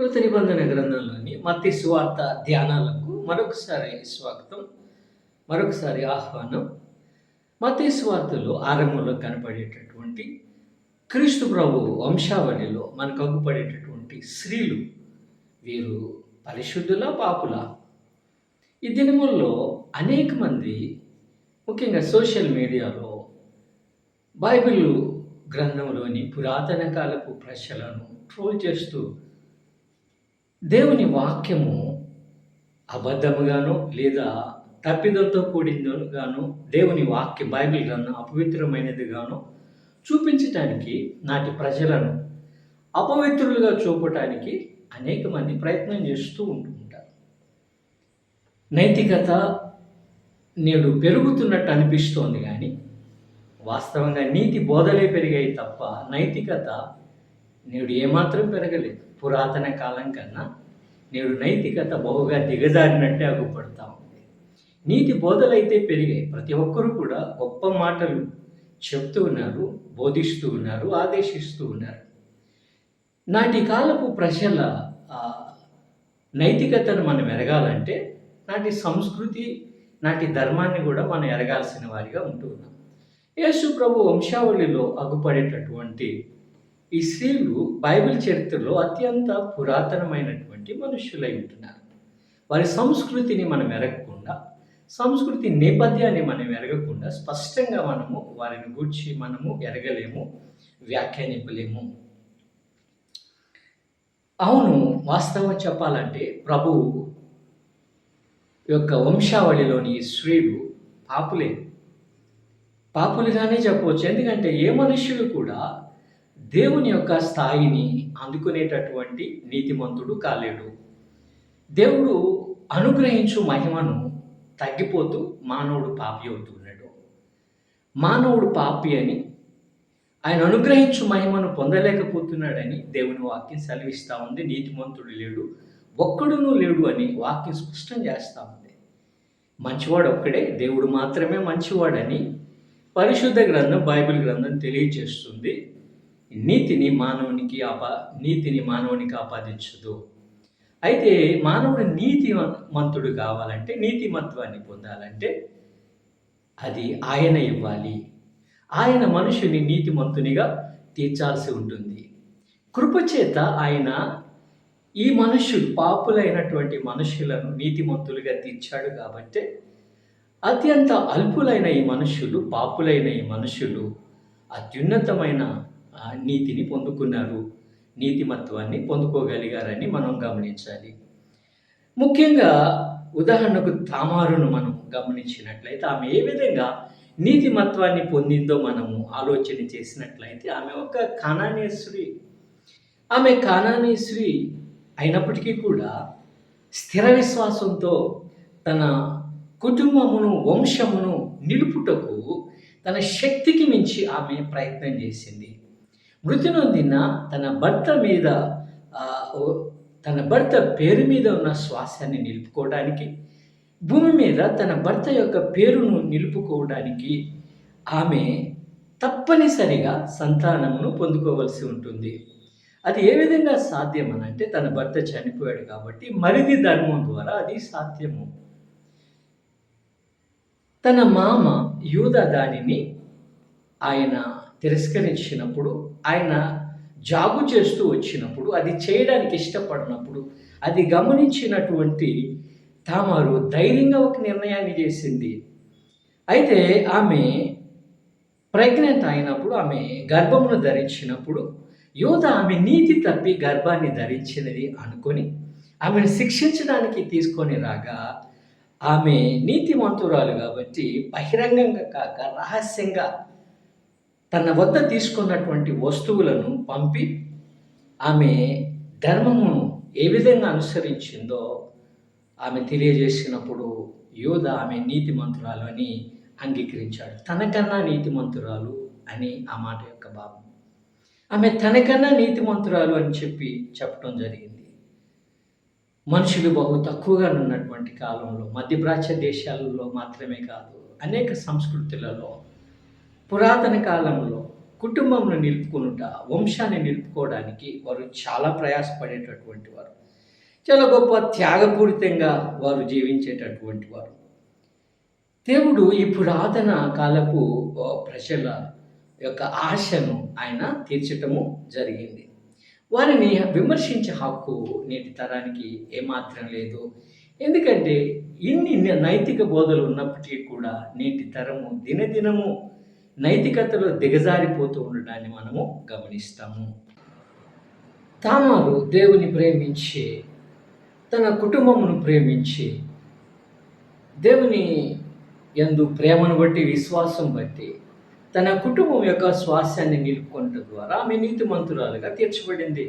కృత నిబంధన గ్రంథంలోని మత్తి స్వార్థ ధ్యానాలకు మరొకసారి స్వాగతం మరొకసారి ఆహ్వానం. మత్తి సువార్తలో ఆరంభంలో కనపడేటటువంటి క్రీస్తు ప్రభు వంశావళిలో మనకు అగ్గుపడేటటువంటి స్త్రీలు వీరు పరిశుద్ధుల పాపుల? ఈ దినముల్లో అనేక మంది ముఖ్యంగా సోషల్ మీడియాలో బైబిల్ గ్రంథంలోని పురాతన కాలపు ప్రశ్నలను ట్రోల్ చేస్తూ దేవుని వాక్యము అబద్ధముగాను లేదా తప్పిదంతో కూడిందిగాను దేవుని వాక్య బైబిల్ గ్రంథం అపవిత్రమైనదిగాను చూపించటానికి నాటి ప్రజలను అపవిత్రులుగా చూపటానికి అనేక మంది ప్రయత్నం చేస్తూ ఉంటుంటారు. నైతికత నేడు పెరుగుతున్నట్టు అనిపిస్తోంది కానీ వాస్తవంగా నీతి బోధలే పెరిగాయి తప్ప నైతికత నేడు ఏమాత్రం పెరగలేదు. పురాతన కాలం కన్నా నేడు నైతికత బహుగా దిగజారినట్టే అగుపడతా ఉంది. నీతి బోధలైతే పెరిగాయి. ప్రతి ఒక్కరూ కూడా గొప్ప మాటలు చెప్తూ ఉన్నారు బోధిస్తూ ఉన్నారు ఆదేశిస్తూ ఉన్నారు. నాటి కాలపు ప్రజల నైతికతను మనం ఎరగాలంటే నాటి సంస్కృతి నాటి ధర్మాన్ని కూడా మనం ఎరగాల్సిన వారిగా ఉంటూ ఉన్నాం. యేసు ప్రభు వంశావళిలో అగుపడేటటువంటి ఈ స్త్రీలు బైబిల్ చరిత్రలో అత్యంత పురాతనమైనటువంటి మనుష్యులై ఉంటున్నారు. వారి సంస్కృతిని మనం ఎరగకుండా సంస్కృతి నేపథ్యాన్ని మనం ఎరగకుండా స్పష్టంగా మనము వారిని గూర్చి మనము ఎరగలేము వ్యాఖ్యానింపలేము. అవును వాస్తవం చెప్పాలంటే ప్రభు యొక్క వంశావళిలోని స్త్రీలు పాపులే. పాపులుగానే చెప్పవచ్చు ఎందుకంటే ఏ మనుషులు కూడా దేవుని యొక్క స్థాయిని అందుకునేటటువంటి నీతిమంతుడు కాలేడు. దేవుడు అనుగ్రహించు మహిమను తగ్గిపోతూ మానవుడు పాపి అవుతున్నాడు. మానవుడు పాపి అని ఆయన అనుగ్రహించు మహిమను పొందలేకపోతున్నాడని దేవుని వాక్యం సెలవిస్తూ ఉంది. నీతిమంతుడు లేడు ఒక్కడునూ లేడు అని వాక్యం స్పష్టం చేస్తూ ఉంది. మంచివాడు ఒక్కడే దేవుడు మాత్రమే మంచివాడని పరిశుద్ధ గ్రంథం బైబిల్ గ్రంథం తెలియజేస్తుంది. నీతిని మానవునికి ఆపా నీతిని మానవునికి ఆపాదించదు. అయితే మానవుడు నీతిమంతుడు కావాలంటే నీతిమత్వాన్ని పొందాలంటే అది ఆయన ఇవ్వాలి. ఆయన మనుషుని నీతిమంతునిగా తీర్చాల్సి ఉంటుంది. కృపచేత ఆయన ఈ మనుషులు పాపులైనటువంటి మనుషులను నీతిమంతులుగా తీర్చాడు కాబట్టి అత్యంత అల్పులైన ఈ మనుషులు పాపులైన ఈ మనుషులు అత్యున్నతమైన నీతిని పొందుకున్నారు. నీతిమత్వాన్ని పొందుకోగలిగారని మనం గమనించాలి. ముఖ్యంగా ఉదాహరణకు తామారును మనం గమనించినట్లయితే ఆమె ఏ విధంగా నీతిమత్వాన్ని పొందిందో మనము ఆలోచన చేసినట్లయితే ఆమె ఒక కానానేశ్వరి ఆమె కానానేశ్వరి అయినప్పటికీ కూడా స్థిర విశ్వాసంతో తన కుటుంబమును వంశమును నిలుపుటకు తన శక్తికి మించి ఆమె ప్రయత్నం చేసింది. మృతి నొందిన తన భర్త మీద ఓ- తన భర్త పేరు మీద ఉన్న శ్వాసాన్ని నిలుపుకోవడానికి భూమి మీద తన భర్త యొక్క పేరును నిలుపుకోవడానికి ఆమె తప్పనిసరిగా సంతానమును పొందుకోవలసి ఉంటుంది. అది ఏ విధంగా సాధ్యం తన భర్త చనిపోయాడు కాబట్టి మరిది ధర్మం ద్వారా అది సాధ్యము. తన మామ యూద దానిని ఆయన తిరస్కరించినప్పుడు ఆయన జాగు చేస్తూ వచ్చినప్పుడు అది చేయడానికి ఇష్టపడినప్పుడు అది గమనించినటువంటి తామారు ధైర్యంగా ఒక నిర్ణయాన్ని చేసింది. అయితే ఆమె ప్రెగ్నెంట్ అయినప్పుడు ఆమె గర్భమును ధరించినప్పుడు యోధ ఆమె నీతి తప్పి గర్భాన్ని ధరించినది అనుకొని ఆమెను శిక్షించడానికి తీసుకొని రాగా ఆమె నీతిమంతురాలు కాబట్టి బహిరంగంగా కాక రహస్యంగా తన వద్ద తీసుకున్నటువంటి వస్తువులను పంపి ఆమె ధర్మమును ఏ విధంగా అనుసరించిందో ఆమె తెలియజేసినప్పుడు యోధ ఆమె నీతిమంతురాలు అని అంగీకరించాడు. తనకన్నా నీతిమంతురాలు అని ఆ మాట యొక్క భావం. ఆమె తనకన్నా నీతిమంతురాలు అని చెప్పి చెప్పడం జరిగింది. మనుషులు బహు తక్కువగా ఉన్నటువంటి కాలంలో మధ్య ప్రాచ్య దేశాలలో మాత్రమే కాదు అనేక సంస్కృతులలో పురాతన కాలంలో కుటుంబంను నిలుపుకునుట వంశాన్ని నిలుపుకోవడానికి వారు చాలా ప్రయాసపడేటటువంటి వారు. చాలా గొప్ప త్యాగపూరితంగా వారు జీవించేటటువంటి వారు. దేవుడు ఈ పురాతన కాలపు ప్రజల యొక్క ఆశను ఆయన తీర్చటము జరిగింది. వారిని విమర్శించే హక్కు నేటి తరానికి ఏమాత్రం లేదు. ఎందుకంటే ఇన్ని నైతిక బోధలు ఉన్నప్పటికీ కూడా నేటి తరము దినదినము నైతికతలో దిగజారిపోతూ ఉండడాన్ని మనము గమనిస్తాము. తామారు దేవుని ప్రేమించి తన కుటుంబమును ప్రేమించి దేవుని యందు ప్రేమను బట్టి విశ్వాసం బట్టి తన కుటుంబం యొక్క స్వాస్యాన్ని నిలుపుకోవటం ద్వారా ఆమె నీతిమంతురాలుగా తీర్చబడింది.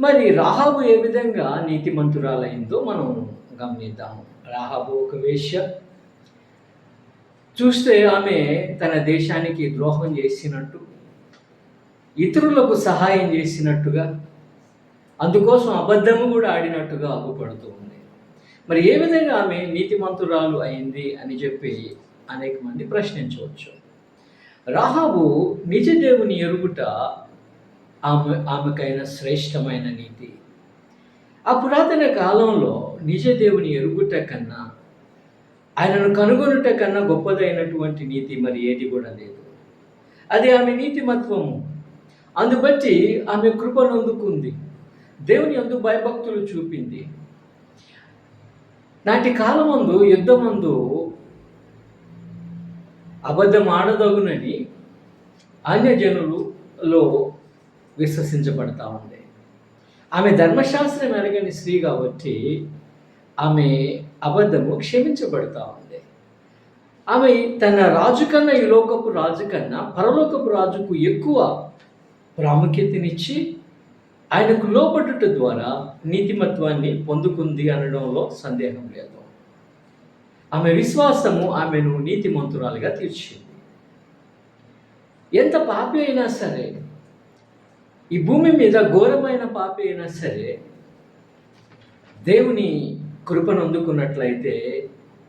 మరి రాహాబు ఏ విధంగా నీతిమంతురాలైందో మనం గమనిద్దాము రాహాబు ఒక వేష్య చూస్తే ఆమె తన దేశానికి ద్రోహం చేసినట్టు ఇతరులకు సహాయం చేసినట్టుగా అందుకోసం అబద్ధము కూడా ఆడినట్టుగా అగ్గుపడుతూ ఉంది. మరి ఏ విధంగా ఆమె నీతిమంతురాలు అయింది అని చెప్పి అనేక మంది ప్రశ్నించవచ్చు. రాహాబు నిజ దేవుని ఎరుగుట ఆమె ఆమెకైన శ్రేష్టమైన నీతి. ఆ పురాతన కాలంలో నిజ దేవుని ఎరుగుట కన్నా ఆయనను కనుగొనుట కన్నా గొప్పదైనటువంటి నీతి మరి ఏది కూడా లేదు. అది ఆమె నీతిమత్వము. అందుబట్టి ఆమె కృపను అందుకుంది దేవుని అందు భయభక్తులు చూపింది. నాటి కాలమందు యుద్ధమందు అబద్ధం ఆడదగునని అన్యజనులలో విశ్వసించబడతా ఉంది. ఆమె ధర్మశాస్త్రం ఎరగని స్త్రీ కాబట్టి ఆమె అబద్ధము క్షమించబడతా ఉంది. ఆమె తన రాజు కన్నా ఈ లోకపు రాజు కన్నా పరలోకపు రాజుకు ఎక్కువ ప్రాముఖ్యతనిచ్చి ఆయనకు లోపడుట ద్వారా నీతిమత్వాన్ని పొందుకుంది అనడంలో సందేహం లేదు. ఆమె విశ్వాసము ఆమెను నీతిమంతురాలుగా తీర్చింది. ఎంత పాపి అయినా సరే ఈ భూమి మీద ఘోరమైన పాపి అయినా సరే దేవుని కృపను అందుకున్నట్లయితే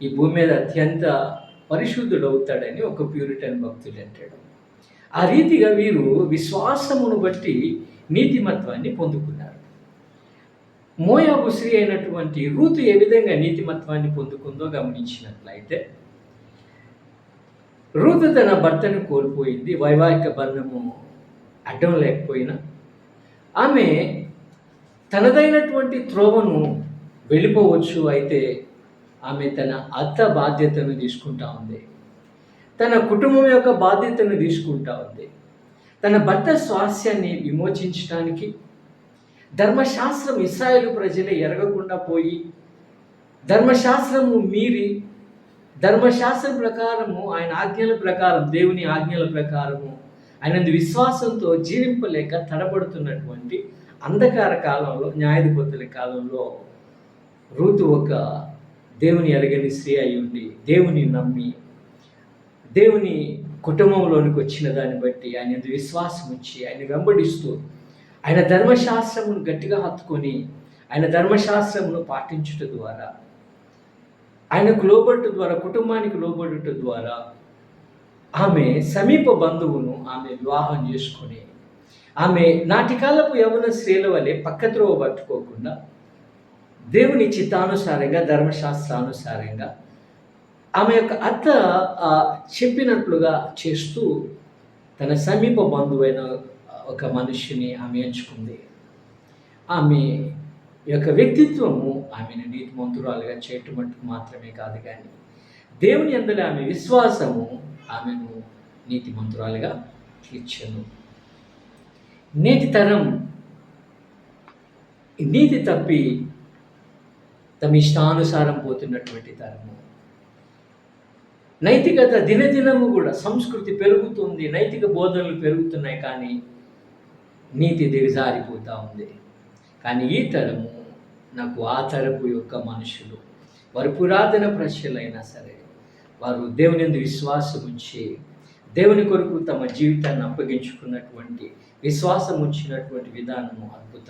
ఈ భూమి మీద అత్యంత పరిశుద్ధుడు అవుతాడని ఒక ప్యూరిటన్ భక్తుడు అంటాడు. ఆ రీతిగా వీరు విశ్వాసమును బట్టి నీతిమత్వాన్ని పొందుకున్నారు. మోయాబు స్త్రీ అయినటువంటి రూతు ఏ విధంగా నీతిమత్వాన్ని పొందుకుందో గమనించినట్లయితే రూతు తన భర్తను కోల్పోయింది వైవాహిక బంధము అడ్డం లేకపోయినా ఆమె తనదైనటువంటి త్రోవను వెళ్ళిపోవచ్చు అయితే ఆమె తన అత్త బాధ్యతను తీసుకుంటా ఉంది. తన కుటుంబం యొక్క బాధ్యతను తీసుకుంటా ఉంది. తన భర్త స్వాస్యాన్ని విమోచించడానికి ధర్మశాస్త్రం ఇస్రాయేలు ప్రజలే ఎరగకుండా పోయి ధర్మశాస్త్రము మీరి ధర్మశాస్త్రం ప్రకారము ఆయన ఆజ్ఞల ప్రకారం దేవుని ఆజ్ఞల ప్రకారము ఆయన విశ్వాసంతో జీవింపలేక తడబడుతున్నటువంటి అంధకార కాలంలో న్యాయాధిపతుల కాలంలో రూతు ఒక దేవుని ఎరగని స్త్రీ అయి ఉండి దేవుని నమ్మి దేవుని కుటుంబంలోనికి వచ్చిన దాన్ని బట్టి ఆయన విశ్వాసం ఉంచి ఆయన వెంబడిస్తూ ఆయన ధర్మశాస్త్రమును గట్టిగా హత్తుకొని ఆయన ధర్మశాస్త్రమును పాటించుట ద్వారా ఆయనకు లోబడుట ద్వారా కుటుంబానికి లోబడుట ద్వారా ఆమె సమీప బంధువును ఆమె వివాహం చేసుకొని ఆమె నాటి కాలపు యవన స్త్రీల వలె పక్కత్రోవ పట్టుకోకుండా దేవుని చిత్తానుసారంగా ధర్మశాస్త్రానుసారంగా ఆమె యొక్క అత్త చెప్పినట్లుగా చేస్తూ తన సమీప బంధువైన ఒక మనిషిని ఆమె ఎంచుకుంది. ఆమె యొక్క వ్యక్తిత్వము ఆమెను నీతిమంతురాలుగా చేయటం మట్టుకు మాత్రమే కాదు కానీ దేవుని అందరి ఆమె విశ్వాసము ఆమెను నీతిమంతురాలుగా తీర్చను. నేటి తరం నీతి తప్పి తమ ఇష్టానుసారం పోతున్నటువంటి తరము. నైతికత దినదినము కూడా సంస్కృతి పెరుగుతుంది నైతిక బోధనలు పెరుగుతున్నాయి కానీ నీతి దిగజారిపోతూ ఉంది. కానీ ఈ తరము నాకు ఆ తరపు యొక్క మనుషులు వారు పురాతన ప్రశ్నలైనా సరే వారు దేవుని విశ్వాసం ఉంచి దేవుని కొరకు తమ జీవితాన్ని అప్పగించుకున్నటువంటి విశ్వాసం ఉంచినటువంటి విధానము అద్భుతం.